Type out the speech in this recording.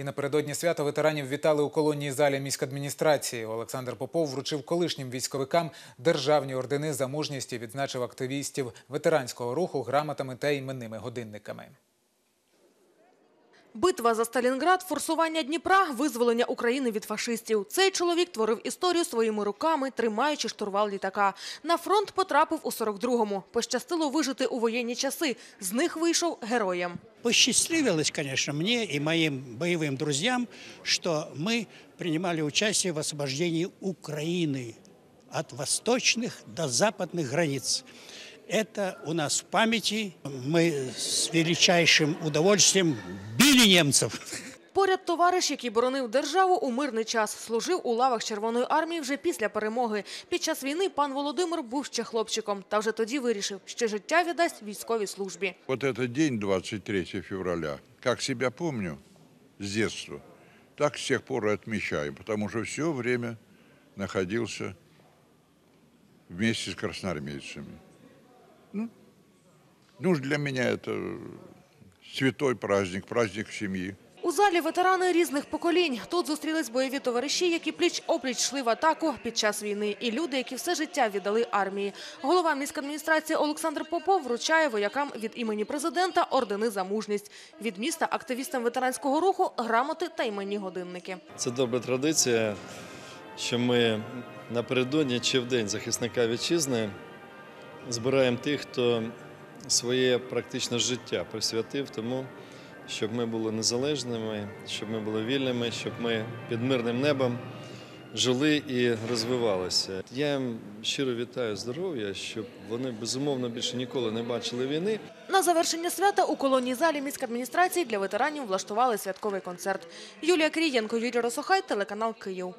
І напередодні свята ветеранів вітали у колонній залі міськадміністрації. Олександр Попов вручив колишнім військовикам державні ордени за мужність і відзначив активістів ветеранського руху грамотами та іменними годинниками. Битва за Сталінград, форсування Дніпра, визволення України від фашистів. Цей чоловік творив історію своїми руками, тримаючи штурвал літака. На фронт потрапив у 42-му. Пощастило вижити у воєнні часи. З них вийшов героєм. Посчастливилось, конечно, мне и моим боевым друзьям, что мы принимали участие в освобождении Украины от восточных до западных границ. Это у нас в памяти. Мы с величайшим удовольствием били немцев. Поряд товариш, який боронив державу у мирний час, служив у лавах Червоної армії вже після перемоги. Під час війни пан Володимир був ще хлопчиком, та вже тоді вирішив, що життя віддасть військовій службі. Вот этот день, 23 февраля, как себя помню с детства, так с тех пор и отмечаю, потому что все время находился вместе с красноармейцами. Ну, ну, для меня это святой праздник, праздник семьи. У залі ветерани різних поколінь. Тут зустрілись бойові товариші, які пліч-опліч йшли в атаку під час війни, і люди, які все життя віддали армії. Голова міськадміністрації Олександр Попов вручає воякам від імені президента ордени за мужність. Від міста активістам ветеранського руху грамоти та іменні годинники. Це добра традиція, що ми напередодні чи в день захисника вітчизни збираємо тих, хто своє практичне життя присвятив тому, щоб ми були незалежними, щоб ми були вільними, щоб ми під мирним небом жили і розвивалися. Я їм щиро вітаю здоров'я, щоб вони безумовно більше ніколи не бачили війни. На завершення свята у колонії залі міськадміністрації для ветеранів влаштували святковий концерт. Юлія Крієнко, Юрій Росохай, телеканал Київ.